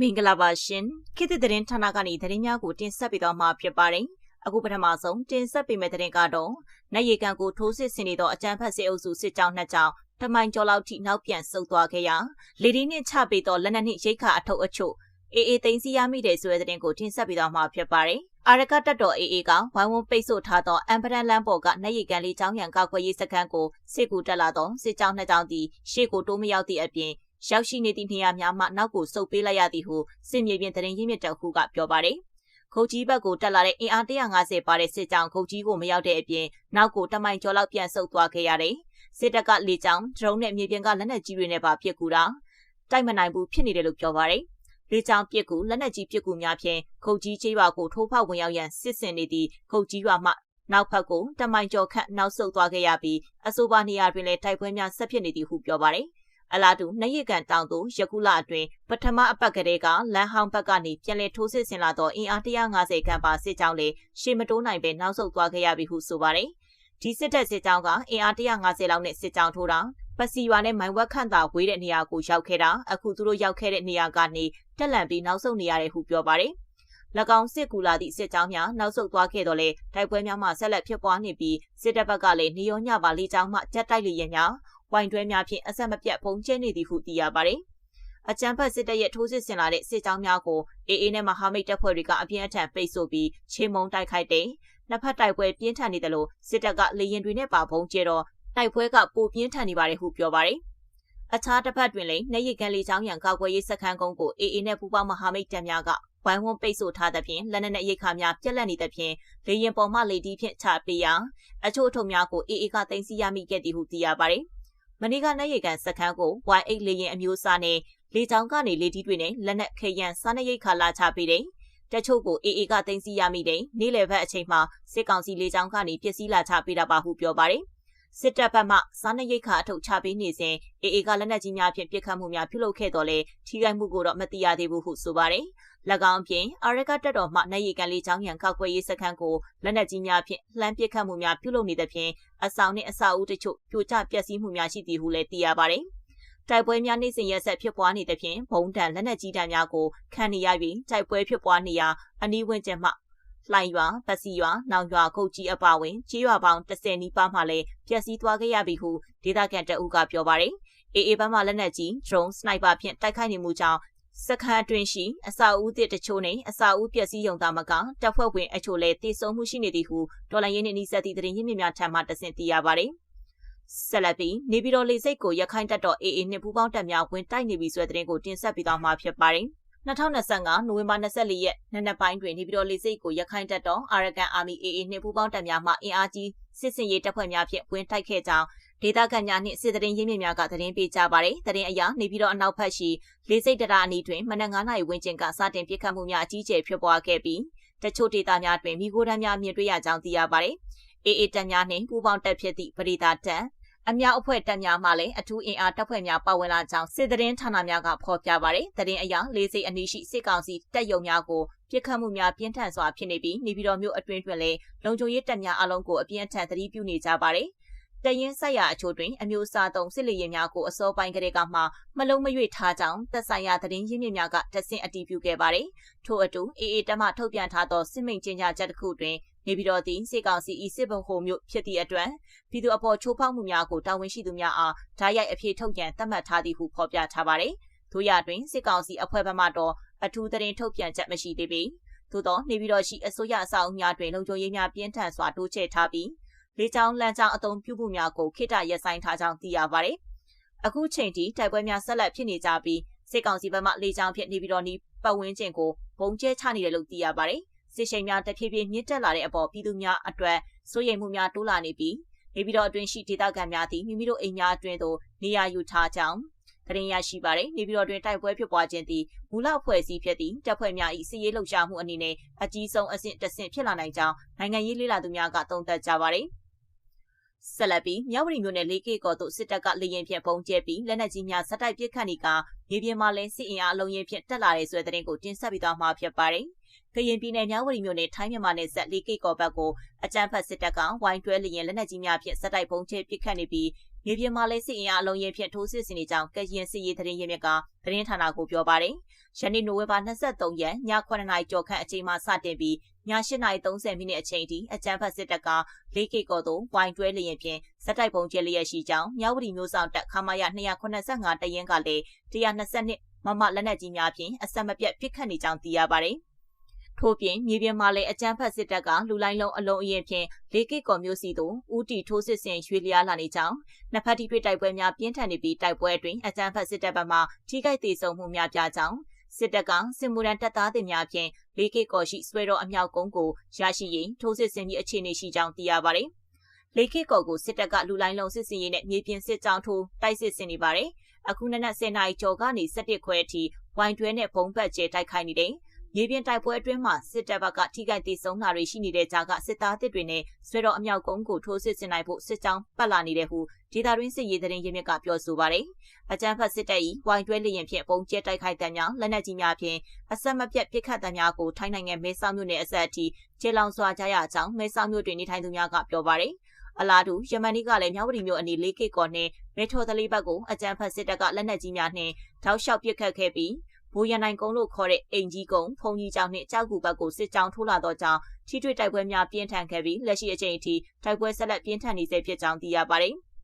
မင်္ဂလာပါရှင်ခေတ်သစ်သတင်းဌာနကနေသတင်းများကိုတင်ဆက်ပေးသွားမှာဖြစ်ပါတယ်အခုပထမဆုံးတင်ဆက်ပေးမယ့်သတင်းကတော့နိုင်ရီကန်ကိုထိုးစစ်ဆင်နေသောအကြမ်းဖက်စစ်အုပ်စုစစ်ကြောင်းနှစ်ကြောင်းတမိုင်ကျော်လောက်ထိနောက်ပြန်ဆုတ်သွားခဲ့ရာလေဒီနှင့်ချပေးသောလက်နက်နှင့်ရိတ်ခါအထုပ်အချို့အေးအေးသိမ်းစီရမိတဲ့ဆိုတဲ့သတင်းကိုတင်ဆက်ပေးသွားမှာဖြစ်ပါတယ်အာရကတက်တော်အေးအေးကဝိုင်းဝန်းပိတ်ဆို့ထားသောအမ်ပရန်လန်ပေါ်ကနိုင်ရီကန်လေးချောင်းရံကောက်ခွဲရေးစခန်းကိုစစ်ကူတက်လာသောစစ်ကြောင်းနှစ်ကြောင်းသည်ရှေ့ကိုတိုးမရောက်သည့်အပြင် ရောက်ရှိနေသည့်နေရာများမှနောက်ကိုဆုတ်ပေးလိုက်ရသည်ဟုစစ်မြေပြင်သတင်းရင်းမြစ်တခုကပြောပါတယ်။ခုတ်ကြီးဘက်ကိုတက်လာတဲ့အင်အား150ပါတဲ့စစ်ကြောင်းခုတ်ကြီးကိုမရောက်တဲ့အပြင်နောက်ကိုတမိုင်ကျော်လောက်ပြန်ဆုတ်သွားခဲ့ရတယ်။စစ်တပ်ကလေကြောင်းဒရုန်းနဲ့မြေပြင်ကလက်နက်ကြီးတွေနဲ့ပါပစ်ကူတာတိုက်မနိုင်ဘူးဖြစ်နေတယ်လို့ပြောပါတယ်။လေကြောင်းပစ်ကူလက်နက်ကြီးပစ်ကူများဖြင့်ခုတ်ကြီးချေးရွာကိုထိုးဖောက်ဝင်ရောက်ရန်စစ်ဆင်နေသည့်ခုတ်ကြီးရွာမှနောက်ဖက်ကိုတမိုင်ကျော်ခန့်နောက်ဆုတ်သွားခဲ့ရပြီးအဆိုပါနေရာတွင်လည်းတိုက်ပွဲများဆက်ဖြစ်နေသည်ဟုပြောပါတယ်။ အလားတူနှရစ်ကန်တောင်သို့ယခုလအတွင်းပထမအပတ်ကလေးကလမ်းဟောင်းဘက်ကနေပြန်လည်ထိုးစစ်ဆင်လာသောအင်အား150ခန့်ပါစစ်ကြောင်းလေရှေ့မတိုးနိုင်ပဲနောက်ဆုတ်သွားခဲ့ရပြီဟုဆိုပါတယ်။ဒီစစ်တပ်စစ်ကြောင်းကအင်အား150လောက်နဲ့စစ်ကြောင်းထိုးတာပစီရွာနဲ့မိုင်ဝက်ခန့်သာဝေးတဲ့နေရာကိုရောက်ခဲ့တာအခုသူတို့ရောက်ခဲ့တဲ့နေရာကနေတက်လန့်ပြီးနောက်ဆုတ်နေရတယ်ဟုပြောပါတယ်။၎င်းစစ်ကူလာသည့်စစ်ကြောင်းများနောက်ဆုတ်သွားခဲ့တော့လေတိုက်ပွဲများမှဆက်လက်ဖြစ်ပွားနေပြီးစစ်တပ်ဘက်ကလည်းနေရောညပါလေးချောင်းမှတက်တိုက်လျက်များ ဝိုင်တွဲများဖြင့်အဆက်မပြတ်ပုံကျဲနေသည်ဟုသိရပါတယ်။အကြမ်းဖက်စစ်တပ်ရဲ့ထိုးစစ်ဆင်လာတဲ့စစ်ကြောင်းများကိုအေအေနဲ့မဟာမိတ်တပ်ဖွဲ့တွေကအပြင်းအထန်ပိတ်ဆို့ပြီးချိန်မုံတိုက်ခိုက်တဲ့နှစ်ဖက်တိုက်ပွဲပြင်းထန်နေတယ်လို့စစ်တပ်ကလေရင်တွေနဲ့ပါပုံကျဲတော့တိုက်ပွဲကပိုပြင်းထန်နေပါတယ်ဟုပြောပါတယ်။အခြားတစ်ဖက်တွင်လည်းနေရီကန်လေးချောင်းရံကောက်ွယ်ရေးစခန်းကုန်းကိုအေအေနဲ့ပူးပေါင်းမဟာမိတ်တပ်များကဝိုင်းဝန်းပိတ်ဆို့ထားသဖြင့်လက်နက်နဲ့ရိတ်ခါများပြက်လက်နေသဖြင့်လေရင်ပေါ်မှလေတီးဖြင့်ချပေးရာအချို့အထုံများကိုအေအေကတင်စီရမိခဲ့သည်ဟုသိရပါတယ်။ မနေ့ကနိုင်ရီကန်စခန်းကို Y8 လေရင်အမျိုးအစားနဲ့လေကြောင်းကနေလေတီးတွေနဲ့လက်နက်ခေရန်စားနပ်ရိတ်ခါလာချပေးတယ်။တချို့ကို AA ကတင်စီရမိတယ်။နေ့လယ်ဘက်အချိန်မှာစစ်ကောင်စီလေကြောင်းကနေပစ္စည်းလာချပေးတာပါဟုပြောပါတယ်။စစ်တပ်ဘက်မှစားနပ်ရိတ်ခါအထုတ်ချပေးနေစဉ် AA ကလက်နက်ကြီးများဖြင့်ပစ်ခတ်မှုများပြုလုပ်ခဲ့တော်လဲထိခိုက်မှုကိုတော့မသိရသေးဘူးဟုဆိုပါတယ်။၎ င်းအပြင်အာရကတက်တော်မှနိုင်ရီကန်လေးချောင်းရံခောက်ခွဲရေးစခန်းကိုလက်နက်ကြီးများဖြင့်လှမ်းပစ်ခတ်မှုများပြုလုပ်နေသဖြင့်အဆောင်နှင့်အဆောက်အဦတချို့ပြိုကျပျက်စီးမှုများရှိသည်ဟုလည်းသိရပါတယ်။တိုက်ပွဲများနေ့စဉ်ရက်ဆက်ဖြစ်ပွားနေသဖြင့်ဘုံတန်လက်နက်ကြီးတံများကိုခံနေရပြီးတိုက်ပွဲဖြစ်ပွားနေရာအနီးဝန်းကျင်မှလှိုင်ရွာပစီရွာနောင်ရွာခုတ်ကြီးအပါဝင်ကြေးရွာပေါင်း30နီးပါးမှလည်းပျက်စီးသွားခဲ့ရပြီဟုဒေသခံတအုပ်ကပြောပါတယ်။အေအေဘက်မှလက်နက်ကြီး drone sniper ဖြင့်တိုက်ခိုက်နေမှုကြောင့် စခန်းအတွင်းရှိအစာအုပ်သစ်တချို့နဲ့အစာအုပ်ပျက်စီးရုံသားမကတပ်ဖွဲ့ဝင်အချို့လည်းတည်ဆုံမှုရှိနေသည်ဟုဒေါ်လာရင်းနှင့်နှိစက်သည့်သတင်းရင်းမြစ်များထံမှတဆင့်သိရပါသည်ဆက်လက်ပြီးနေပြည်တော်လေစိတ်ကိုရခိုင်တပ်တော် AA နှင့်ပူးပေါင်းတပ်များဝင်တိုက်နေပြီဆိုတဲ့သတင်းကိုတင်ဆက်ပေးသွားမှာဖြစ်ပါတယ်2025နိုဝင်ဘာ24ရက်နေ့နက်ပိုင်းတွင်နေပြည်တော်လေစိတ်ကိုရခိုင်တပ်တော်အာရကန်အာမီ AA နှင့်ပူးပေါင်းတပ်များမှအင်အားကြီးစစ်စင်ရေးတပ်ဖွဲ့များဖြင့်ဝင်တိုက်ခဲ့ကြောင်း ဒေသခံများနှင့်စစ်တရင်ရင်းမြစ်များကသတင်းပေးကြပါတယ်။တရင်အရာနေပြီးတော့အနောက်ဘက်ရှိလေးစိတ်တရာအနီးတွင်မနက်9နာရီဝန်းကျင်ကစတင်ပစ်ခတ်မှုများအကြီးအကျယ်ဖြစ်ပွားခဲ့ပြီးတချို့ဒေသများတွင်မိခိုးတမ်းများမြင်တွေ့ရကြောင်းသိရပါတယ်။အေအေတပ်များနှင့်ပူးပေါင်းတပ်ဖြစ်သည့်ပရိသတ်တပ်အမြောက်အဖွဲ့တပ်များမှလည်းအထူးအင်အားတပ်ဖွဲ့များပါဝင်လာကြောင်းစစ်တရင်ဌာနများကဖော်ပြပါတယ်။တရင်အရာလေးစိတ်အနီးရှိစစ်ကောင်စီတပ်ယုံများကိုပြစ်ခတ်မှုများပြင်းထန်စွာဖြစ်နေပြီးနေပြည်တော်မြို့အတွင်းတွင်လည်းလုံခြုံရေးတပ်များအလုံးကိုအပြင်းထန်သတိပြုနေကြပါတယ်။ တရင်ဆက်ရအချို့တွင်အမျိုးအစားသုံးစစ်လေယာဉ်များကိုအစောပိုင်းကလေးကမှမလုံးမရွေ့ထားကြောင်းသက်ဆိုင်ရာသတင်းရင်းမြစ်များကတဆင့်အတည်ပြုခဲ့ပါတယ်။ထို့အတူအေအေတမထုတ်ပြန်ထားသောစစ်မိန်ချင်းကြားချက်တစ်ခုတွင်နေပြည်တော်သည်စေကောင်စီဤစစ်ဘုံဟုမျိုးဖြစ်သည့်အတွက်ပြည်သူအပေါ်ချိုးဖောက်မှုများကိုတာဝန်ရှိသူများအားဓာတ်ရိုက်အဖြစ်ထုတ်ပြန်သတ်မှတ်ထားသည်ဟုဖော်ပြထားပါတယ်။ထို့ရတွင်စစ်ကောင်စီအဖွဲ့ဘက်မှတော့အထူးသတင်းထုတ်ပြန်ချက်မရှိသေးပေ။သို့သောနေပြည်တော်ရှိအစိုးရအဆောက်အဦများတွင်လုံခြုံရေးများပြင်းထန်စွာတိုးချဲ့ထားပြီး လေကြောင်းလမ်းကြောင်းအုံပြုမှုများကိုခိတရပ်ဆိုင်ထားကြောင်းသိရပါတယ်။အခုချိန်ထိတိုက်ပွဲများဆက်လက်ဖြစ်နေကြပြီးစစ်ကောင်စီဘက်မှလေကြောင်းဖြင့်နေပြည်တော်နီးပတ်ဝန်းကျင်ကိုဘုံကျဲချနေတယ်လို့သိရပါတယ်။စစ်ရှိန်များတဖြည်းဖြည်းမြင့်တက်လာတဲ့အပေါ်ပြည်သူများအတွက်စိုးရိမ်မှုများတိုးလာနေပြီးနေပြည်တော်အတွင်းရှိဒေသခံများသည်မိမိတို့အိမ်များအတွင်းသို့နေရာယူထားကြောင်းသတင်းရရှိပါတယ်။နေပြည်တော်တွင်တိုက်ပွဲဖြစ်ပွားခြင်းသည်မူလဖွဲ့စည်းဖြစ်သည့်တပ်ဖွဲ့များ၏စစ်ရေးလှုပ်ရှားမှုအနေနဲ့အကြီးဆုံးအဆင့်တဆင့်ဖြစ်လာနိုင်ကြောင်းနိုင်ငံရေးလေ့လာသူများကသုံးသပ်ကြပါတယ်။ ဆက်လက်ပြီးမြဝတီမြို့နယ်လေးကေကော်သို့စစ်တပ်ကလေရင်ဖြင့်ပုံကျဲပြီးလက်နက်ကြီးများစက်တိုက်ပစ်ခတ်နေကမြေပြင်မှာလည်းစစ်အင်အားအလုံးရင်ဖြင့်တက်လာတဲ့ဆိုတဲ့သတင်းကိုတင်ဆက်ပေးသွားမှာဖြစ်ပါတယ်။ကရင်ပြည်နယ်မြဝတီမြို့နယ်ထိုင်းမြန်မာနယ်စပ်လေးကိတ်ကော်ဘက်ကိုအကြမ်းဖက်စစ်တပ်ကဝိုင်းတွဲလျင်လက်နက်ကြီးများဖြင့်စက်တိုက်ပုံကျဲပစ်ခတ်နေပြီး မြေပြင်မှာလည်းစစ်အင်အားအလုံးရင်ဖြင့်ထိုးစစ်ဆင်နေကြောင်းကရင်စစ်ရေးသတင်းရင်းမြစ်ကသတင်းဌာနကိုပြောပါတယ်။ယနေ့နိုဝင်ဘာ23ရက်ည9:00နာရီကျော်ခန့်အချိန်မှစတင်ပြီးည8:30မိနစ်အချိန်ထိအကြမ်းဖက်စစ်တပ်က၄ကိတ်ကော်သို့ဝိုင်းတွဲလျင်ဖြင့်စက်တိုက်ပုံကျဲလျက်ရှိကြောင်းမြဝတီမျိုးဆောင်တပ်ခမာရ285တရင်ကလည်း122မမလက်နက်ကြီးများဖြင့်အဆက်မပြတ်ပစ်ခတ်နေကြောင်းသိရပါတယ်။ ထို့ပြင်မြေပြင်မှာလည်းအကြမ်းဖက်စစ်တပ်ကလူလိုင်းလုံးအလုံးအရင်ဖြင့်လေးကိတ်ကော်မျိုးစီသို့ဦးတီထိုးစစ်ဆင်ရွှေ့လျားလာနေကြောင်းနှစ်ဖက်ထိတွေ့တိုက်ပွဲများပြင်းထန်နေပြီးတိုက်ပွဲအတွင်းအကြမ်းဖက်စစ်တပ်ဘက်မှထိခိုက်ဒေဆုံးမှုများပြားကြောင်းစစ်တပ်ကစစ်မှုရန်တပ်သားတွေများဖြင့်လေးကိတ်ကော်ရှိဆွဲတော်အမြောက်ကုန်းကိုရရှိရင်ထိုးစစ်ဆင်ပြီးအခြေအနေရှိကြောင်းသိရပါတယ်။လေးကိတ်ကော်ကိုစစ်တပ်ကလူလိုင်းလုံးစစ်စင်ရေးနဲ့မြေပြင်စစ်ကြောင်းထိုးတိုက်စစ်ဆင်နေပါတယ်။အခုနနက်10နာရီကျော်ကနေ17ခွဲအထိဝိုင်းတွဲနဲ့ဘုံဘက်ကျဲတိုက်ခိုက်နေတယ်။ မြေပြင်တိုက်ပွဲအတွင်းမှာစစ်တပ်ဘက်ကထိခိုက်ဒေဆုံးတာတွေရှိနေတဲ့ကြားကစစ်သားတစ်တွေနဲ့ဆွဲတော်အမြောက်ကုန်းကိုထိုးစစ်ဆင်နိုင်ဖို့စစ်ကြောင်းပတ်လာနေတဲ့ဟုဒေတာရင်းစစ်ရေးသတင်းရင်းမြစ်ကပြောဆိုပါတယ်။အကြမ်းဖက်စစ်တပ်၏ဝိုင်းတွဲလျင်ဖြင့်ပုံကျဲတိုက်ခိုက်တဲ့များလက်နက်ကြီးများဖြင့်အဆက်မပြတ်ပစ်ခတ်တဲ့များကိုထိုင်းနိုင်ငံမဲဆောက်မြို့နယ်အဆက်အထိကျေလောင်စွာကြရကြောင်းမဲဆောက်မြို့တွင်နေထိုင်သူများကပြောပါတယ်။အလားတူယမန်နီကလည်းမြောက်ဝတီမြို့အနီးလေးကိတ်ကော်နှင့်မဲထော်တလေးဘက်ကိုအကြမ်းဖက်စစ်တပ်ကလက်နက်ကြီးများနှင့်ထောက်လျှောက်ပစ်ခတ်ခဲ့ပြီး ဘိုးရနိုင်ကုန်းလို့ခေါ်တဲ့အင်ကြီးကုန်းဖုန်ကြီးကျောင်းနှင့်ကြောက်ကူဘက်ကိုစစ်ကြောင်းထိုးလာတော့ကြောင်းထိတွေ့တိုက်ပွဲများပြင်းထန်ခဲ့ပြီးလက်ရှိအချိန်အထိတိုက်ပွဲဆက်လက်ပြင်းထန်နေဆဲဖြစ်ကြောင်းသိရပါတယ်။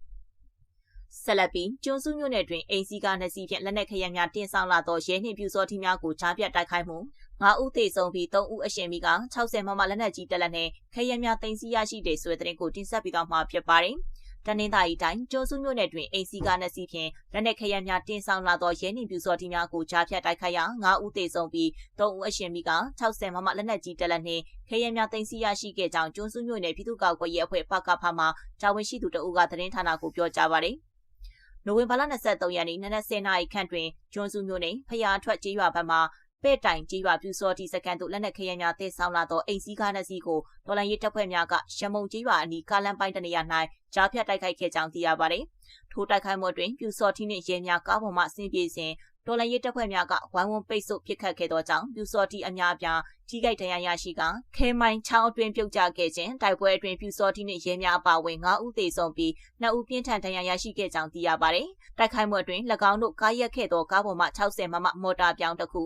ဆက်လက်ပြီးကျွန်းစုမြို့နယ်တွင်အိမ်စီးကားနှစ်စီးဖြင့်လက်နက်ခရမ်းများတင်ဆောင်လာသောရဲနှင့်ပြူစောထီများကိုကြားပြတ်တိုက်ခိုက်မှု9ဦးသေဆုံးပြီး3ဦးအရှင်မိက60မမလက်နက်ကြီးတက်လက်နဲ့ခရမ်းများတင်စီရရှိတဲ့ဆိုတဲ့တဲ့ကိုတင်ဆက်ပြီးတော့မှာဖြစ်ပါတယ်။ တနင်္သာရီတိုင်းကျောစုမြို့နယ်တွင်အိမ်စီကားနှစ်စီးဖြင့်လက်နက်ခရမ်းများတင်ဆောင်လာသောရဲနှင့်ပြူစော်တီများကိုကြားဖြတ်တိုက်ခိုက်ရာ9ဦးသေဆုံးပြီး3ဦးအရှင်မိက60မမလက်နက်ကြီးတက်လက်နှင့်ခရမ်းများတင်စီရရှိခဲ့ကြောင်းကျောစုမြို့နယ်ပြည်သူ့ကောက်ွယ်ရေးအဖွဲ့ပကဖမှတာဝန်ရှိသူတဦးကသတင်းဌာနကိုပြောကြားပါတယ်။နိုဝင်ဘာလ23ရက်နေ့နနက်10:00နာရီခန့်တွင်ကျွန်းစုမြို့နယ်ဖျားထွက်ကျေးရွာဘက်မှ ပဲ့တိုင်ကြီးရွာပြူစောတီစကန်တို့လက်နက်ခရမ်းများတည်ဆောင်လာသောအိမ်စည်းကားနှစ်စီးကိုဒေါ်လာရေးတပ်ဖွဲ့များကရမုံကြီးရွာအနီးကားလမ်းပိုင်းတနေရာ၌ကြားဖြတ်တိုက်ခိုက်ခဲ့ကြောင်းသိရပါတယ်။ထိုတိုက်ခိုက်မှုတွင်ပြူစောတီနှင့်ရဲများကားပေါ်မှဆင်းပြေစဉ် ဒေါ်လာရေးတပ်ဖွဲ့များကဝိုင်းဝန်းပိတ်ဆို့ပစ်ခတ်ခဲ့သောကြောင့်ပြူစောတီအများအပြားထိခိုက်ဒဏ်ရာရရှိကခဲမိုင်းချောင်းအတွင်းပြုတ်ကျခဲ့ခြင်းတိုက်ပွဲအတွင်းပြူစောတီနှင့်ရဲများအပါအဝင်9ဦးသေဆုံးပြီး2ဦးပြင်းထန်ဒဏ်ရာရရှိခဲ့ကြောင်းသိရပါတယ်။တိုက်ခိုက်မှုအတွင်း၎င်းတို့ကားရက်ခဲ့သောကားပေါ်မှ60မမမော်တာပြောင်းတစ်ခု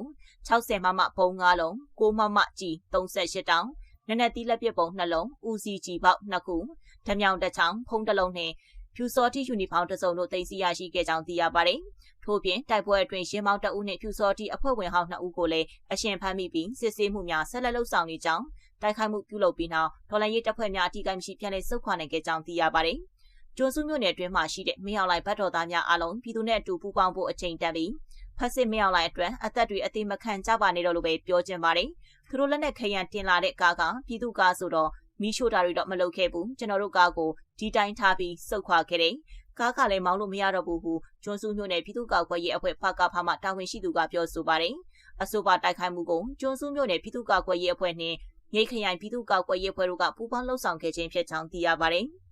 60မမဘုံ9လုံး6မမကြီး38တောင်နနက်တီးလက်ပစ်ပုံ2လုံးဦးစီကြီးပေါက်2ခုဓမြောင်တစ်ချောင်းဖုံးတစ်လုံးနှင့်ဖြူစောတိယူနီဖောင်းတစ်စုံတို့တင်စီရရှိခဲ့ကြောင်းသိရပါတယ်။ ထို့ပြင်တိုက်ပွဲအတွင်းရင်းမောင်းတအုပ်နှင့်ဖြူစောတိအဖွဲ့ဝင်ဟောင်း2ဦးကိုလည်းအရှင်ဖမ်းမိပြီးစစ်ဆေးမှုများဆက်လက်လှုပ်ဆောင်နေကြောင်းတိုက်ခိုက်မှုပြုလုပ်ပြီးနောက်ဒေါ်လာရေးတပ်ဖွဲ့များအထူးကိမရှိပြန်လည်ဆုတ်ခွာနိုင်ခဲ့ကြောင်းသိရပါတယ်။ကျွန်းစုမြို့နယ်အတွင်းမှာရှိတဲ့မင်းအောင်လှိုင်ဗတ်တော်သားများအားလုံးပြည်သူနဲ့အတူပူးပေါင်းဖို့အချိန်တန်ပြီးဖက်စစ်မင်းအောင်လှိုင်အတွက်အသက်တွေအသေးမခံကြပါနဲ့တော့လို့ပဲပြောချင်ပါတယ်။သူတို့လက်နဲ့ခရံတင်လာတဲ့ကားကပြည်သူကားဆိုတော့မီးရှို့တာတွေတော့မလုပ်ခဲ့ဘူးကျွန်တော်တို့ကားကိုဒီတိုင်းထားပြီးစုတ်ခွာခဲ့တယ် ကားကလည်းမောင်းလို့မရတော့ဘူးဟုကျွန်းစုမြို့နယ်ပြည်သူ့ကောက်ွယ်ရေးအဖွဲ့ဖကဖမှတာဝန်ရှိသူကပြောဆိုပါတယ်အဆိုပါတိုက်ခိုက်မှုကိုကျွန်းစုမြို့နယ်ပြည်သူ့ကောက်ွယ်ရေးအဖွဲ့နှင့်မြိတ်ခရိုင်ပြည်သူ့ကောက်ွယ်ရေးအဖွဲ့တို့ကပူးပေါင်းလှုပ်ဆောင်ခဲ့ခြင်းဖြစ်ကြောင်းသိရပါတယ်။